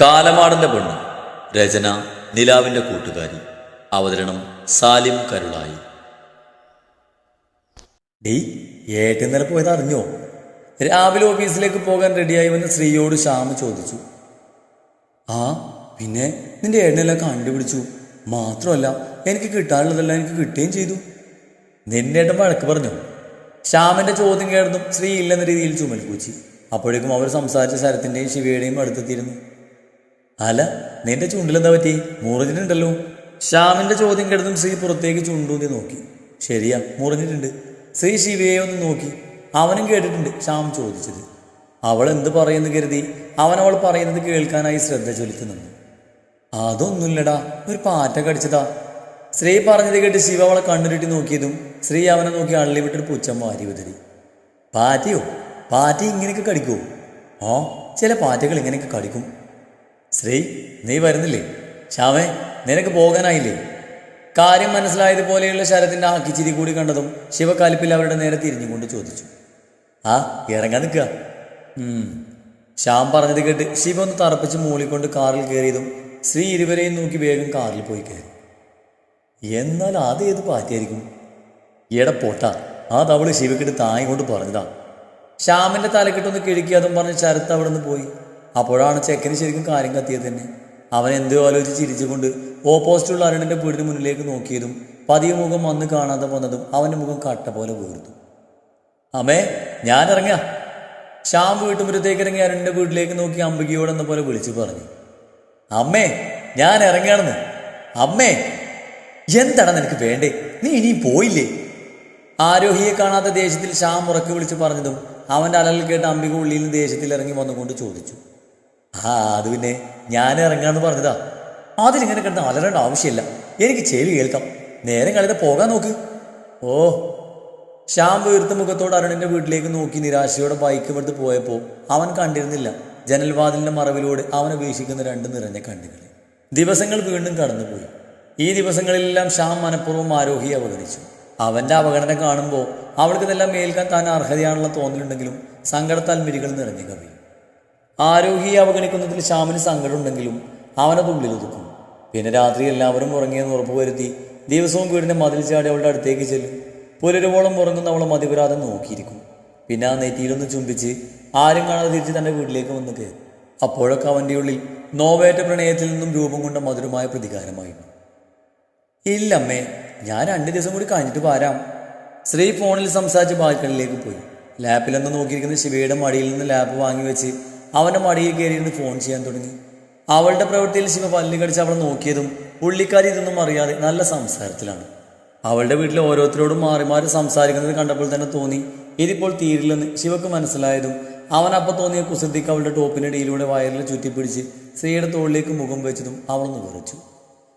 കാലമാടന്റെ പെണ്ണ്. രചന നിലാവിന്റെ കൂട്ടുകാരി. അവതരണം സാലിം കരുളായി. ഡേയ് ഏട്ടൻ ഇന്നലെ പോയത് അറിഞ്ഞോ? രാവിലെ ഓഫീസിലേക്ക് പോകാൻ റെഡിയായി വന്ന സ്ത്രീയോട് ശ്യാമ ചോദിച്ചു. ആ പിന്നെ നിന്റെ ഏട്ടനെല്ലാം കണ്ടുപിടിച്ചു. മാത്രമല്ല എനിക്ക് കിട്ടാനുള്ളതെല്ലാം എനിക്ക് കിട്ടുകയും ചെയ്തു. നിന്റെ ഏട്ടൻ വഴക്ക് പറഞ്ഞു? ശ്യാമിന്റെ ചോദ്യം കേട്ടതും സ്ത്രീ ഇല്ലെന്ന രീതിയിൽ ചുമൽ കൂച്ചി. അപ്പോഴേക്കും അവർ സംസാരിച്ച ശരത്തിന്റെയും ശിവയുടെയും അടുത്തെത്തിയിരുന്നു. അല്ല നിന്റെ ചുണ്ടിലെന്താ പറ്റി? മുറിഞ്ഞിട്ടുണ്ടല്ലോ. ശ്യാമിന്റെ ചോദ്യം കിടന്നും ശ്രീ പുറത്തേക്ക് ചൂണ്ടൂന്നി നോക്കി. ശരിയാ മുറിഞ്ഞിട്ടുണ്ട്. ശ്രീ ശിവയെ ഒന്ന് നോക്കി. അവനും കേട്ടിട്ടുണ്ട് ശ്യാം ചോദിച്ചത്. അവൾ എന്ത് പറയുന്നു കരുതി? അവൻ അവൾ പറയുന്നത് കേൾക്കാനായി ശ്രദ്ധ ചൊലുത്തി നിന്നു. അതൊന്നുമില്ലടാ ഒരു പാറ്റ കടിച്ചതാ. ശ്രീ പറഞ്ഞത് കേട്ട് ശിവ അവളെ കണ്ണുരുട്ടി നോക്കിയതും ശ്രീ അവനെ നോക്കി അള്ളി വിട്ടൊരു പുച്ഛം വാരി ഉതറി പാറ്റയോ? പാറ്റ ഇങ്ങനെയൊക്കെ കടിക്കുമോ ആ ചില പാറ്റകൾ ഇങ്ങനെയൊക്കെ കടിക്കും. ശ്രീ നീ വരുന്നില്ലേ? ശ്യാമേ നിനക്ക് പോകാനായില്ലേ? കാര്യം മനസ്സിലായതുപോലെയുള്ള ശരത്തിന്റെ ആക്കിച്ചിരി കൂടി കണ്ടതും ശിവകാലിപ്പിൽ അവരുടെ നേരെ തിരിഞ്ഞുകൊണ്ട് ചോദിച്ചു. ആ ഇറങ്ങാൻ നിൽക്കുക. ശ്യാം പറഞ്ഞത് കേട്ട് ശിവ ഒന്ന് തറപ്പിച്ച് മൂളിക്കൊണ്ട് കാറിൽ കയറിയതും ശ്രീ ഇരുവരെയും നോക്കി വേഗം കാറിൽ പോയി കയറി. എന്നാൽ അത് ഏത് പാറ്റിയായിരിക്കും? എട പോട്ട ആ തവൾ ശിവക്കിട്ട് താങ്ങി കൊണ്ട് പറഞ്ഞതാ. ശ്യാമിന്റെ തലക്കെട്ടൊന്ന് കിഴുക്കി അതും പറഞ്ഞ് ശരത്ത് അവിടെ നിന്ന് പോയി. അപ്പോഴാണ് ചെക്കന് ശരിക്കും കാര്യം കത്തിയത് തന്നെ. അവൻ എന്തോ ആലോചിച്ച് ചിരിച്ചുകൊണ്ട് ഓപ്പോസിറ്റുള്ള അരുണന്റെ വീടിന് മുന്നിലേക്ക് നോക്കിയതും പതിവ് മുഖം വന്ന് കാണാതെ വന്നതും അവന്റെ മുഖം കട്ട പോലെ വീർത്തു അമ്മേ ഞാൻ ഇറങ്ങാ. ശ്യാം വീട്ടുമുറ്റത്തേക്ക് ഇറങ്ങി അരുണിന്റെ വീട്ടിലേക്ക് നോക്കി അമ്പികയോട് എന്ന പോലെ വിളിച്ചു പറഞ്ഞു. അമ്മേ ഞാൻ ഇറങ്ങാണെന്ന്. അമ്മേ എന്താണ് നിനക്ക് വേണ്ടേ? നീ ഇനിയും പോയില്ലേ? ആരോഹിയെ കാണാത്ത ദേശത്തിൽ ശ്യാം ഉറക്കി വിളിച്ച് പറഞ്ഞതും അവന്റെ അലൽ കേട്ട് അമ്പിക നിന്ന് ദേശത്തിൽ ഇറങ്ങി വന്നുകൊണ്ട് ചോദിച്ചു. ആ അത് പിന്നെ ഞാൻ ഇറങ്ങാന്ന് പറഞ്ഞതാ. അതിലിങ്ങനെ കിടന്ന് അലറേണ്ട ആവശ്യമില്ല. എനിക്ക് ചെവി കേൾക്കാം. നേരം കളിത പോകാൻ നോക്ക്. ഓ ശ്യാം വീർത്ത മുഖത്തോട് അരുണിന്റെ വീട്ടിലേക്ക് നോക്കി നിരാശയോടെ ബൈക്ക് എടുത്ത് പോയപ്പോൾ അവൻ കണ്ടിരുന്നില്ല. ജനൽവാതിലിന്റെ മറവിലൂടെ അവനെ വീക്ഷിക്കുന്ന രണ്ട് നിറഞ്ഞ കണ്ണുകൾ ദിവസങ്ങൾ വീണ്ടും കടന്നുപോയി. ഈ ദിവസങ്ങളിലെല്ലാം ശ്യാം മനഃപൂർവം ആരോഹിയെ അവഗണിച്ചു അവന്റെ അവഗണന കാണുമ്പോൾ അവൾക്ക് ഇതെല്ലാം മേൽക്കാൻ താൻ അർഹതയാണുള്ള തോന്നലുണ്ടെങ്കിലും സങ്കടത്താൽ മിരികൾ നിറഞ്ഞു കവിയും. ആരോഹിയെ അവഗണിക്കുന്നതിൽ ശ്യാമിന് സങ്കടമുണ്ടെങ്കിലും അവനത് ഉള്ളിൽ ഒതുക്കും പിന്നെ രാത്രി എല്ലാവരും ഉറങ്ങിയെന്ന് ഉറപ്പുവരുത്തി ദിവസവും വീടിന്റെ മതിൽ ചാടി അവളുടെ അടുത്തേക്ക് ചെല്ലും. പുലരുവോളം ഉറങ്ങുന്ന അവളെ മതിപുരാതെ നോക്കിയിരിക്കും. പിന്നെ ആ നെറ്റിയിലൊന്ന് ചുംബിച്ച് ആരും കാണാതെ തിരിച്ച് തന്റെ വീട്ടിലേക്ക് വന്ന് കയറി. അപ്പോഴൊക്കെ അവന്റെ ഉള്ളിൽ നോവേറ്റ പ്രണയത്തിൽ നിന്നും രൂപം കൊണ്ട മധുരമായ പ്രതികാരമായിരുന്നു. ഇല്ലമ്മേ ഞാൻ രണ്ട് ദിവസം കൂടി കഴിഞ്ഞിട്ട് വരാം. ശ്രീ ഫോണിൽ സംസാരിച്ച് ബാൽക്കണിലേക്ക് പോയി. ലാപ്പിലെന്ന് നോക്കിയിരിക്കുന്ന ശിവയുടെ മടിയിൽ നിന്ന് ലാപ്പ് വാങ്ങി വെച്ച് അവന്റെ മടിയിൽ കയറിയിരുന്ന് ഫോൺ ചെയ്യാൻ തുടങ്ങി. അവളുടെ പ്രവൃത്തിയിൽ ശിവ പല്ല് കടിച്ച് അവളെ നോക്കിയതും പുള്ളിക്കാരി ഇതൊന്നും അറിയാതെ നല്ല സംസാരത്തിലാണ്. അവളുടെ വീട്ടിലെ ഓരോരുത്തരോടും മാറി മാറി സംസാരിക്കുന്നത് കണ്ടപ്പോൾ തന്നെ തോന്നി ഇതിപ്പോൾ തീരില്ലെന്ന് ശിവക്ക് മനസ്സിലായതും അവൻ അപ്പം തോന്നിയ കുസൃതിക്ക് അവളുടെ ടോപ്പിനിടയിലൂടെ വയറിൽ ചുറ്റിപ്പിടിച്ച് സ്ത്രീയുടെ തോളിലേക്ക് മുഖം വെച്ചതും അവളൊന്ന് വിറച്ചു.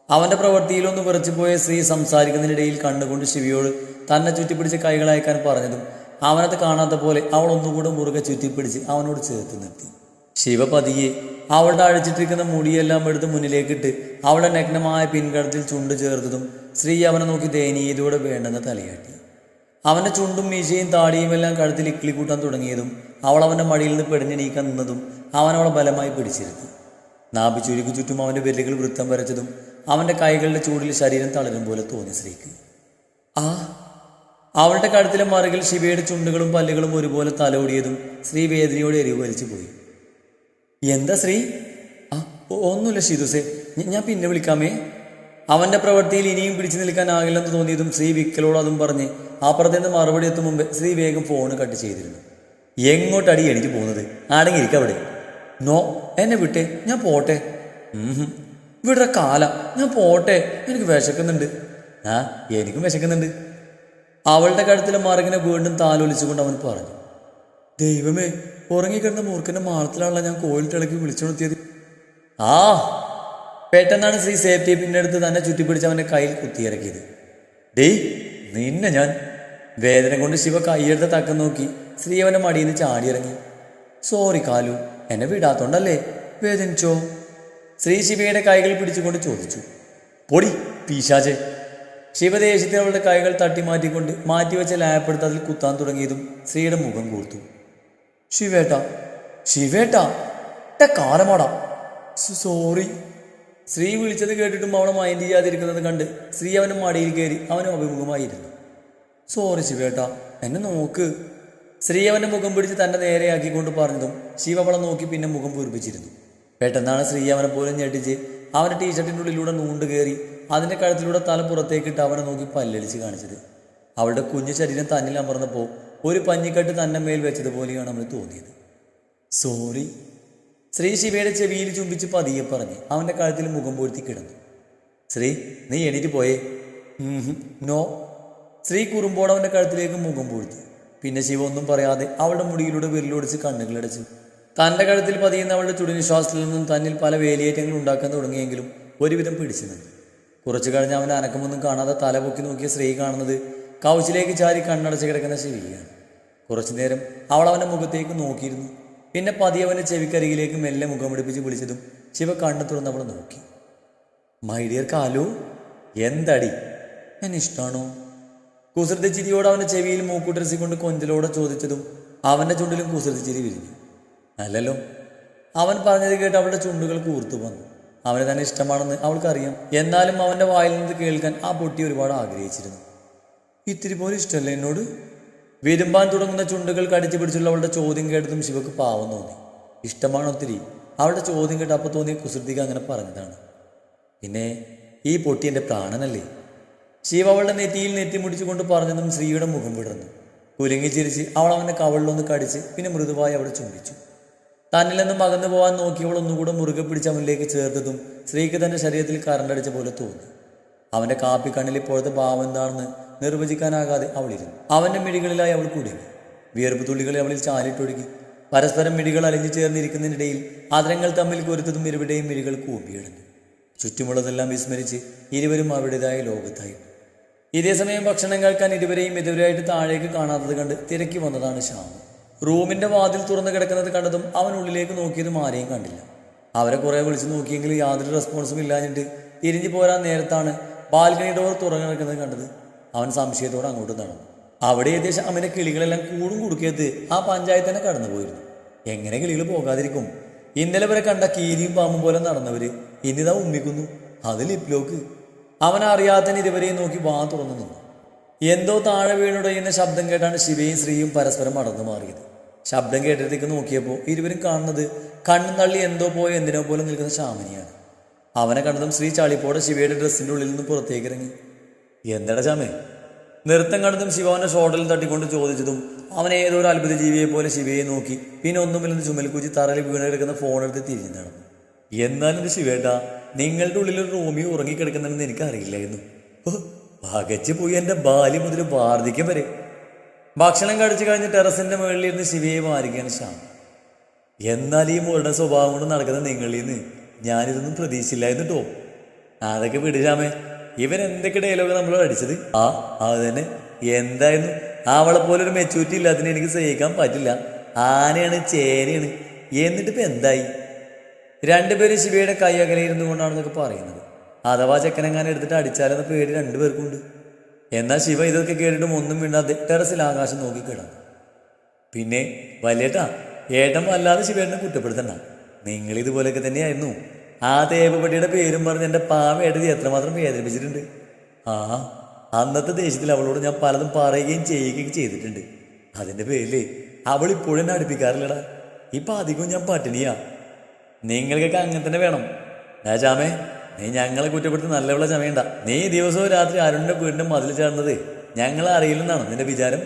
അവന്റെ പ്രവൃത്തിയിലൊന്ന് വിറച്ചുപോയ സ്ത്രീ സംസാരിക്കുന്നതിനിടയിൽ കണ്ണുകൊണ്ട് ശിവയോട് തന്നെ ചുറ്റിപ്പിടിച്ച് കൈകൾ അയക്കാൻ പറഞ്ഞതും അവനത് കാണാത്ത പോലെ അവൾ ഒന്നുകൂടെ മുറുകെ ചുറ്റിപ്പിടിച്ച് അവനോട് ചേർത്ത് നിർത്തി. ശിവ പതിയെ അവളുടെ അഴിച്ചിട്ടിരിക്കുന്ന മുടിയെല്ലാം എടുത്ത് മുന്നിലേക്കിട്ട് അവളുടെ നഗ്നമായ പിൻകടത്തിൽ ചുണ്ട് ചേർത്തതും സ്ത്രീ അവനെ നോക്കി ദയനീയതയോടെ വേണ്ടെന്ന് തലയാട്ടി. അവന്റെ ചുണ്ടും മീശയും താടിയും എല്ലാം കഴുത്തിൽ ഇക്കിളി കൂട്ടാൻ തുടങ്ങിയതും അവൾ അവന്റെ മടിയിൽ നിന്ന് പെടിഞ്ഞെണീക്കാൻ നിന്നതും അവൻ അവളെ ബലമായി പിടിച്ചിരുത്തി നാഭി ചുരുക്കു ചുറ്റും അവന്റെ വെല്ലുകൾ വൃത്തം വരച്ചതും അവന്റെ കൈകളുടെ ചൂടിൽ ശരീരം തളരും പോലെ തോന്നി സ്ത്രീക്ക്. ആ അവളുടെ കഴുത്തിലെ മറുകിൽ ശിവയുടെ ചുണ്ടുകളും പല്ലുകളും ഒരുപോലെ തലോടിയതും സ്ത്രീ വേദനയോടെ എരിവ് വലിച്ചു പോയി എന്താ ശ്രീ? ഒന്നുമില്ല ഷിതുസേ. ഞാൻ പിന്നെ വിളിക്കാമേ. അവന്റെ പ്രവൃത്തിയിൽ ഇനിയും പിടിച്ചു നിൽക്കാൻ നിൽക്കാനാകില്ലെന്ന് തോന്നിയതും ശ്രീ വിക്കലോട് അതും പറഞ്ഞ് അപ്പുറത്തുനിന്ന് മറുപടി എത്തും മുമ്പ് ശ്രീ വേഗം ഫോൺ കട്ട് ചെയ്തിരുന്നു. എങ്ങോട്ടടി എനിക്ക് പോകുന്നത്? ആടെങ്കിരിക്ക അവിടെ. നോ എന്നെ വിട്ടേ. ഞാൻ പോട്ടെ. ഇവിടെ കാല. ഞാൻ പോട്ടെ. എനിക്ക് വിശക്കുന്നുണ്ട്. ആ എനിക്കും വിശക്കുന്നുണ്ട്. അവളുടെ കഴുത്തിലെ മറുകിനെ വീണ്ടും താലോലിച്ചുകൊണ്ട് അവൻ പറഞ്ഞു. ദൈവമേ ഉറങ്ങിക്കിടന്ന മൂർഖന്റെ മാളത്തിലാണല്ലോ ഞാൻ കോയിൽ തിളക്കി വിളിച്ചുണർത്തിയത് ആ പെട്ടെന്നാണ് ശ്രീ സേഫ്റ്റി പിന്നെ അടുത്ത് തന്നെ ചുറ്റിപ്പിടിച്ച് അവന്റെ കയ്യിൽ കുത്തിയിറക്കിയത്. ഡേയ് നിന്നെ ഞാൻ വേദന കൊണ്ട് ശിവ കയ്യെടുത്ത് തക്കം നോക്കി ശ്രീ അവന്റെ മടിയിൽ നിന്ന് ചാടിയിറങ്ങി. സോറി കാലു എന്നെ വിടാത്തോണ്ടല്ലേ? വേദനിച്ചോ? ശ്രീ ശിവയുടെ കൈകൾ പിടിച്ചുകൊണ്ട് ചോദിച്ചു. പൊടി പീശാചെ. ശിവദേശത്തിൽ അവളുടെ കൈകൾ തട്ടി മാറ്റിക്കൊണ്ട് മാറ്റിവെച്ച ലാപ്പെടുത്ത് അതിൽ കുത്താൻ തുടങ്ങിയതും ശ്രീയുടെ മുഖം കൂർത്തു. ശിവേട്ട ശിവേട്ട എട്ട കാലമാടാ. സോറി ശ്രീ വിളിച്ചത് കേട്ടിട്ടും അവളെ മൈൻഡ് ചെയ്യാതിരിക്കുന്നത് കണ്ട് ശ്രീ അവന്റെ മടിയിൽ കയറി അവനും അഭിമുഖമായിരുന്നു. സോറി ശിവേട്ട എന്നെ നോക്ക്. ശ്രീ അവന്റെ മുഖം പിടിച്ച് തന്നെ നേരെയാക്കിക്കൊണ്ട് പറഞ്ഞതും ശിവ അവളെ നോക്കി പിന്നെ മുഖം പൂർപ്പിച്ചിരുന്നു പെട്ടെന്നാണ് ശ്രീ അവനെ പോലും ഞെട്ടിച്ച് അവന്റെ ടീഷർട്ടിന്റെ ഉള്ളിലൂടെ നൂണ്ട് കയറി അതിന്റെ കഴുത്തിലൂടെ തല പുറത്തേക്കിട്ട് അവനെ നോക്കി പല്ലടിച്ച് കാണിച്ചത്. അവളുടെ കുഞ്ഞു ശരീരം തന്നിൽ അമർന്നപ്പോൾ ഒരു പഞ്ഞിക്കെട്ട് തന്നെ മേൽ വെച്ചതുപോലെയാണ് അവന് തോന്നിയത്. സോറി ശ്രീ ശിവയുടെ ചെവിയിൽ ചുംബിച്ച് പതിയെ പറഞ്ഞ് അവന്റെ കഴുത്തിൽ മുഖം പൂഴ്ത്തി കിടന്നു. ശ്രീ നീ എണീറ്റ് പോയേ. നോ. ശ്രീ കുറുമ്പോടെ അവന്റെ കഴുത്തിലേക്ക് മുഖം പൂഴ്ത്തി പിന്നെ ശിവ ഒന്നും പറയാതെ അവളുടെ മുടിയിലൂടെ വിരലൊടിച്ച് കണ്ണുകളടച്ചു തന്റെ കഴുത്തിൽ പതിയുന്ന അവളുടെ ചുടുനിശ്വാസത്തിൽ നിന്നും തന്നിൽ പല വേലിയേറ്റങ്ങൾ ഉണ്ടാക്കാൻ തുടങ്ങിയെങ്കിലും ഒരുവിധം പിടിച്ചു നിന്നു. കുറച്ചു കഴിഞ്ഞ് അവൻ അനക്കമൊന്നും കാണാതെ തല പൊക്കി നോക്കിയ ശ്രീ കാണുന്നത് കൗച്ചിലേക്ക് ചാരി കണ്ണടച്ച് കിടക്കുന്ന ശിവിയാണ് കുറച്ചു നേരം അവൾ അവന്റെ മുഖത്തേക്ക് നോക്കിയിരുന്നു. പിന്നെ പതിയെ അവന്റെ ചെവിക്കരികിലേക്ക് മെല്ലെ മുഖം മുഖമിടിപ്പിച്ച് വിളിച്ചതും ശിവ കണ്ണു തുറന്ന് അവളെ നോക്കി. മൈ ഡിയർ കാലു എന്തടി? ഞാൻ ഇഷ്ടമാണോ കുസൃതി ചിരിയോട് അവന്റെ ചെവിയിൽ കൊണ്ട് കൊഞ്ചലോടെ ചോദിച്ചതും അവന്റെ ചുണ്ടിലും കുസൃതി ചിരി വിരിഞ്ഞു. അല്ലല്ലോ. അവൻ പറഞ്ഞത് കേട്ട് അവളുടെ ചുണ്ടുകൾ കൂർത്തു വന്നു. അവന് തന്നെ ഇഷ്ടമാണെന്ന് അവൾക്കറിയാം. എന്നാലും അവന്റെ വായിൽ നിന്ന് കേൾക്കാൻ ആ പൊട്ടി ഒരുപാട് ആഗ്രഹിച്ചിരുന്നു. ഇത്തിരി പോലും ഇഷ്ടമല്ല എന്നോട്. വിരുമ്പാൻ തുടങ്ങുന്ന ചുണ്ടുകൾ കടിച്ചു പിടിച്ചുള്ള അവളുടെ ചോദ്യം കേട്ടതും ശിവക്ക് പാവം തോന്നി. ഇഷ്ടമാണ് ഒത്തിരി. അവളുടെ ചോദ്യം കേട്ട് അപ്പോൾ തോന്നിയ കുസൃതിക അങ്ങനെ പറഞ്ഞതാണ്. പിന്നെ ഈ പൊട്ടി എന്റെ പ്രാണനല്ലേ? ശിവ അവളുടെ നെറ്റിയിൽ നെറ്റി മുടിച്ചുകൊണ്ട് പറഞ്ഞതും ശ്രീയുടെ മുഖം വിടർന്നു. കുലുങ്ങി ചിരിച്ച് അവൾ അവന്റെ കവളിലൊന്ന് കടിച്ച് പിന്നെ മൃദുവായി അവിടെ ചുംബിച്ചു. തന്നിൽ നിന്നും അകന്നു പോകാൻ നോക്കിയവൾ ഒന്നുകൂടെ മുറുകെ പിടിച്ച് അവനിലേക്ക് ചേർത്തതും സ്ത്രീക്ക് തന്റെ ശരീരത്തിൽ കറണ്ടടിച്ച പോലെ തോന്നി. അവന്റെ കാപ്പി കണ്ണിൽ ഇപ്പോഴത്തെ ഭാവം എന്താണെന്ന് നിർവചിക്കാനാകാതെ അവളിരുന്നു അവന്റെ മിഴികളിലായി അവൾ കുടുങ്ങി. വിയർപ്പ് തുള്ളികളെ അവളിൽ ചാലിട്ടൊഴുകി. പരസ്പരം മിഴികൾ അലിഞ്ഞു ചേർന്നിരിക്കുന്നതിനിടയിൽ ആദരങ്ങൾ തമ്മിൽ കൊരുത്തതും ഇരുവരുടെയും മിഴികൾ കൂപ്പിയിടുന്നു ചുറ്റുമുള്ളതെല്ലാം വിസ്മരിച്ച് ഇരുവരും അവരുടേതായ ലോകത്തായി. ഇതേസമയം ഭക്ഷണം കേൾക്കാൻ ഇരുവരെയും എതിരായിട്ട് താഴേക്ക് കാണാത്തത് കണ്ട് തിരക്കി വന്നതാണ് ശ്യാം. റൂമിന്റെ വാതിൽ തുറന്നു കിടക്കുന്നത് കണ്ടതും അവൻ ഉള്ളിലേക്ക് നോക്കിയതും ആരെയും കണ്ടില്ല. അവരെ കുറെ വിളിച്ചു നോക്കിയെങ്കിലും യാതൊരു റെസ്പോൺസും ഇല്ലാഞ്ഞിട്ട് തിരിഞ്ഞു പോരാൻ നേരത്താണ് ബാൽക്കണി ഡോർ തുറങ്ങി നിൽക്കുന്നത് കണ്ടത് അവൻ സംശയത്തോടെ അങ്ങോട്ട് നടന്നു. അവിടെ ഏകദേശം അവന്റെ കിളികളെല്ലാം കൂടും കുടുക്കിയത് ആ പഞ്ചായത്ത് തന്നെ കടന്നു പോയിരുന്നു. എങ്ങനെ കിളികൾ പോകാതിരിക്കും? ഇന്നലെ വരെ കണ്ട കീരിയും പാമ്പും പോലെ നടന്നവര് ഇന്നിതാ ഉമ്മിക്കുന്നു. അത് ലിപ്ലോക്ക് അവൻ അറിയാത്ത ഇരുവരെയും നോക്കി വാ തുറന്നു നിന്നു. എന്തോ താഴെ വീണുടയുന്ന ശബ്ദം കേട്ടാണ് ശിവയും ശ്രീയും പരസ്പരം മടന്നു മാറിയത്. ശബ്ദം കേട്ടിടത്തേക്ക് നോക്കിയപ്പോൾ ഇരുവരും കാണുന്നത് കണ്ണും തള്ളി എന്തോ പോയോ എന്തിനോ പോലെ നിൽക്കുന്ന ശ്യാമിനിയാണ് അവനെ കണ്ടതും ശ്രീ ചാളിപ്പോടെ ശിവയുടെ ഡ്രസ്സിന്റെ ഉള്ളിൽ നിന്ന് പുറത്തേക്ക് ഇറങ്ങി എന്തടാ ചാമേ? നൃത്തം കണ്ടതും ശിവന്റെ ഷോട്ടിൽ തട്ടിക്കൊണ്ട് ചോദിച്ചതും അവൻ ഏതോ ഒരു അത്ഭുത ജീവിയെ പോലെ ശിവയെ നോക്കി. പിന്നെ ഒന്നുമില്ലെന്ന് ചുമൽക്കുച്ചി തറയിൽ വീണ് കിടക്കുന്ന ഫോണെടുത്ത് തിരിഞ്ഞു നടന്നു. എന്നാലും ഇത് ശിവേട്ടാ നിങ്ങളുടെ ഉള്ളിൽ ഒരു റൂമി ഉറങ്ങിക്കിടക്കുന്നുണ്ടെന്ന് എനിക്ക് അറിയില്ലായിരുന്നു ഓ പകച്ചു പോയി എന്റെ ബാല്യം മുതൽ വാർദ്ധക്യം വരെ. ഭക്ഷണം കഴിച്ചു കഴിഞ്ഞ് ടെറസിന്റെ മുകളിൽ ഇരുന്ന് ശിവയെ മാറിക്കാൻ ശ്യാം എന്നാൽ ഈ മുകളുടെ സ്വഭാവം കൊണ്ട് നടക്കുന്ന നിങ്ങളിൽ നിന്ന് ഞാനിതൊന്നും പ്രതീക്ഷിച്ചില്ലായിരുന്നു കേട്ടോ അതൊക്കെ വിടുരാമേ ഇവൻ എന്തൊക്കെ ഡയലോഗ് നമ്മൾ അടിച്ചത് ആ അത് തന്നെ. എന്തായിരുന്നു? അവളെ പോലെ ഒരു മെച്ചൂരിറ്റി ഇല്ലാത്തതിന് എനിക്ക് സഹിക്കാൻ പറ്റില്ല. ആനയാണ് ചേനയാണ്. എന്നിട്ട് ഇപ്പം എന്തായി? രണ്ടുപേരും ശിവയുടെ കൈ അകലെ ഇരുന്നു കൊണ്ടാണെന്നൊക്കെ പറയുന്നത്. അഥവാ ചെക്കനെങ്ങാനും എടുത്തിട്ട് അടിച്ചാലെന്ന പേടി രണ്ടുപേർക്കുണ്ട് എന്നാൽ ശിവ ഇതൊക്കെ കേട്ടിട്ടും ഒന്നും മിണ്ടാതെ ടെറസിൽ ആകാശം നോക്കി കിടന്നു. പിന്നെ വലിയേട്ടാ ഏട്ടൻ വല്ലാതെ ശിവേട്ടനെ കുറ്റപ്പെടുത്തണ്ട. നിങ്ങൾ ഇതുപോലെയൊക്കെ തന്നെയായിരുന്നു. ആ ദേവപടിയുടെ പേരും പറഞ്ഞ് എന്റെ പാവയുടെ എത്രമാത്രം വേദനിപ്പിച്ചിട്ടുണ്ട്. ആ അന്നത്തെ ദേശത്തിൽ അവളോട് ഞാൻ പലതും പറയുകയും ചെയ്യുകയും ചെയ്തിട്ടുണ്ട്. അതിന്റെ പേരിൽ അവൾ ഇപ്പോഴും എന്നെ അടുപ്പിക്കാറില്ലടാ. ഇപ്പൊ അധികവും ഞാൻ പട്ടിണിയാ. നിങ്ങൾക്കൊക്കെ അങ്ങനെ തന്നെ വേണം. ചാമേ നീ ഞങ്ങളെ കുറ്റപ്പെടുത്തി നല്ലവളെ ചമയണ്ട. നീ ദിവസവും രാത്രി അരുണിന്റെ വീടിന്റെ മതിൽ ചേർന്നത് ഞങ്ങളെ അറിയില്ലെന്നാണ് നിന്റെ വിചാരം?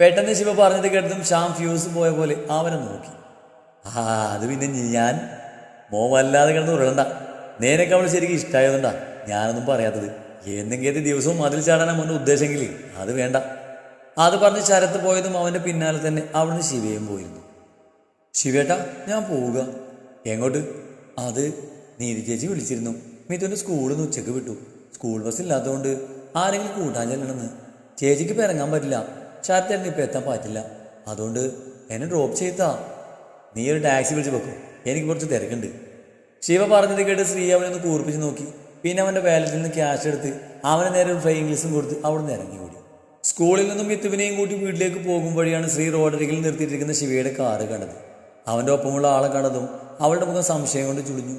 പെട്ടെന്ന് ശിവ പറഞ്ഞത് കേട്ടതും ഷാം ഫ്യൂസ് പോയ പോലെ അവനെ നോക്കി. ആ അത് പിന്നെ ഞാൻ മോ വല്ലാതെ കിടന്ന് ഉരുളണ്ട. നേരൊക്കെ അവൾ ശരിക്കും ഇഷ്ടമായതുകൊണ്ടാ ഞാനൊന്നും പറയാത്തത്. എന്തെങ്കിലും ദിവസവും മതിൽ ചാടാനാ മുന്നേ ഉദ്ദേശമെങ്കിൽ അത് വേണ്ട. അത് പറഞ്ഞ് ശരത്ത് പോയതും അവന്റെ പിന്നാലെ തന്നെ അവിടുന്ന് ശിവയും പോയിരുന്നു. ശിവേട്ടാ ഞാൻ പോവുക. എങ്ങോട്ട്? അത് നീതി ചേച്ചി വിളിച്ചിരുന്നു. മിഥുന്റെ സ്കൂളിൽ നിന്ന് ഉച്ചയ്ക്ക് വിട്ടു. സ്കൂൾ ബസ് ഇല്ലാത്തതുകൊണ്ട് ആരെങ്കിലും കൂട്ടാൻ ചെല്ലണമെന്ന്. ചേച്ചിക്ക് ഇപ്പം ഇറങ്ങാൻ പറ്റില്ല. ശരത്തേട്ടന് ഇപ്പം എത്താൻ പറ്റില്ല. അതുകൊണ്ട് എന്നെ ഡ്രോപ്പ് ചെയ്താ. നീ ഒരു ടാക്സി വിളിച്ച് വെക്കും എനിക്ക് കുറച്ച് തിരക്കുണ്ട്. ശിവ പറഞ്ഞത് കേട്ട് ശ്രീ അവനെ ഒന്ന് കൂർപ്പിച്ച് നോക്കി. പിന്നെ അവന്റെ വാലറ്റിൽ നിന്ന് ക്യാഷ് എടുത്ത് അവന് നേരെ ഒരു ഫ്ലൈ ഇംഗ്ലീഷും കൊടുത്ത് അവിടെ നിന്ന് ഇറങ്ങി കൂടി സ്കൂളിൽ നിന്നും മിത്തുവിനെയും കൂട്ടി വീട്ടിലേക്ക് പോകും വഴിയാണ് ശ്രീ റോഡരികിൽ നിർത്തിയിട്ടിരിക്കുന്ന ശിവയുടെ കാറ് കണ്ടത്. അവന്റെ ഒപ്പമുള്ള ആളെ കണ്ടതും അവളുടെ മുഖം സംശയം കൊണ്ട് ചുളിഞ്ഞു.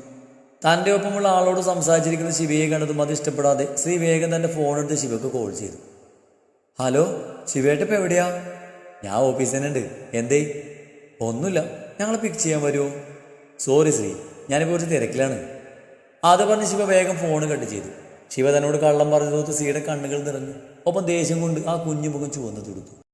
തന്റെ ഒപ്പമുള്ള ആളോട് സംസാരിച്ചിരിക്കുന്ന ശിവയെ കണ്ടതും അത് ഇഷ്ടപ്പെടാതെ ശ്രീ വേഗം തന്റെ ഫോൺ എടുത്ത് ശിവക്ക് കോൾ ചെയ്തു. ഹലോ ശിവേട്ട ഇപ്പം എവിടെയാ? ഞാൻ ഓഫീസിൽ തന്നെ ഉണ്ട് എന്തേ? ഒന്നുമില്ല. ഞങ്ങളെ പിക്ക് ചെയ്യാൻ വരുമോ സോറി ശ്രീ. ഞാനിപ്പോൾ കുറച്ച് തിരക്കിലാണ്. അത് പറഞ്ഞ് ശിവ വേഗം ഫോൺ കട്ട് ചെയ്തു. ശിവ തന്നോട് കള്ളം പറഞ്ഞു തോത്ത് സീയുടെ കണ്ണുകൾ നിറഞ്ഞു. ഒപ്പം ദേഷ്യം കൊണ്ട് ആ കുഞ്ഞു മുഖം ചുവന്നു തുടുത്തു.